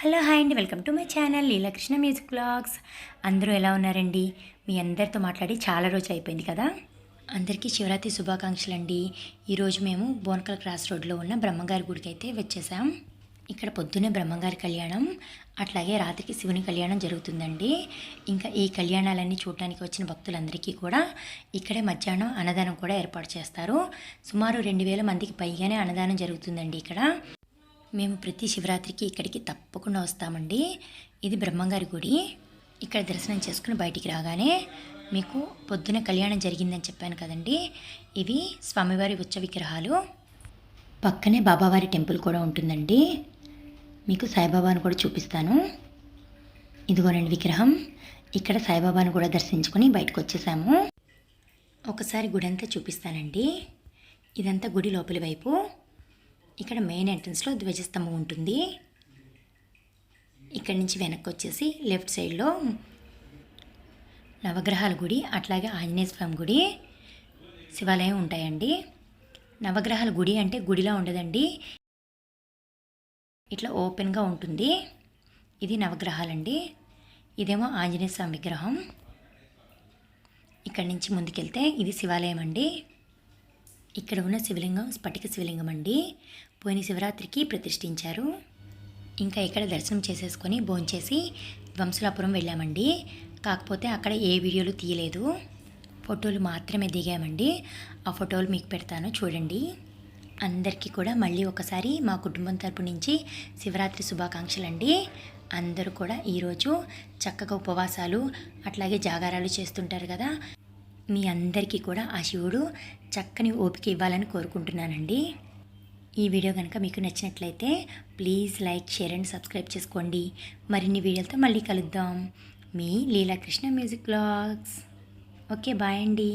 Hello hi అండి. Welcome to my channel Leelakrishna music blogs. అందరూ ఎలా ఉన్నారండి? మీ అందరితో మాట్లాడి చాలా రోజు అయిపోయింది కదా? అందరికీ శివరాత్రి శుభాకాంక్షలు అండి. ఈరోజు మేము బోనకల్ క్రాస్ రోడ్లో ఉన్న బ్రహ్మగారి గుడికి అయితే వచ్చేసాం. ఇక్కడ పొద్దునే బ్రహ్మగారి కళ్యాణం అట్లాగే రాత్రికి శివుని కళ్యాణం జరుగుతుందండి. ఇంకా ఈ కళ్యాణాలన్నీ చూడటానికి వచ్చిన భక్తులందరికీ కూడా ఇక్కడే మధ్యాహ్నం అన్నదానం కూడా ఏర్పాటు చేస్తారు. సుమారు రెండు వేల మందికి పైగానే అన్నదానం జరుగుతుందండి ఇక్కడ. మేము ప్రతి శివరాత్రికి ఇక్కడికి తప్పకుండా వస్తామండి. ఇది బ్రహ్మంగారి గుడి. ఇక్కడ దర్శనం చేసుకుని బయటికి రాగానే మీకు పొద్దున కళ్యాణం జరిగిందని చెప్పాను కదండి. ఇవి స్వామివారి ఉచ్చ విగ్రహాలు. పక్కనే బాబావారి టెంపుల్ కూడా ఉంటుందండి. మీకు సాయిబాబాను కూడా చూపిస్తాను. ఇదిగోనండి విగ్రహం. ఇక్కడ సాయిబాబాను కూడా దర్శించుకొని బయటకు వచ్చేసాము. ఒకసారి గుడి అంతా చూపిస్తానండి. ఇదంతా గుడి లోపలి వైపు. ఇక్కడ మెయిన్ ఎంట్రన్స్లో ధ్వజస్తంభం ఉంటుంది. ఇక్కడి నుంచి వెనక్కి వచ్చేసి లెఫ్ట్ సైడ్లో నవగ్రహాల గుడి అట్లాగే ఆంజనేయ స్వామి గుడి శివాలయం ఉంటాయండి. నవగ్రహాల గుడి అంటే గుడిలా ఉండదండి. ఇట్లా ఓపెన్గా ఉంటుంది. ఇది నవగ్రహాలండి. ఇదేమో ఆంజనేయ స్వామి విగ్రహం. ఇక్కడి నుంచి ముందుకెళ్తే ఇది శివాలయం అండి. ఇక్కడ ఉన్న శివలింగం స్ఫటిక శివలింగం అండి. పోయిన శివరాత్రికి ప్రతిష్ఠించారు. ఇంకా ఇక్కడ దర్శనం చేసేసుకొని భోంచేసి వంశలాపురం వెళ్ళామండి. కాకపోతే అక్కడ ఏ వీడియోలు తీయలేదు. ఫోటోలు మాత్రమే దిగామండి. ఆ ఫోటోలు మీకు పెడతాను చూడండి. అందరికీ కూడా మళ్ళీ ఒకసారి మా కుటుంబం తరపు నుంచి శివరాత్రి శుభాకాంక్షలు అండి అందరూ కూడా ఈరోజు చక్కగా ఉపవాసాలు అట్లాగే జాగారాలు చేస్తుంటారు కదా. మీ అందరికీ కూడా ఆ శివుడు చక్కని ఓపిక ఇవ్వాలని కోరుకుంటున్నానండి. ఈ వీడియో కనుక మీకు నచ్చినట్లయితే please like share and subscribe చేసుకోండి. మరిన్ని వీడియోలతో మళ్ళీ కలుద్దాం. మీ Leelakrishna music blogs. Okay bye అండి.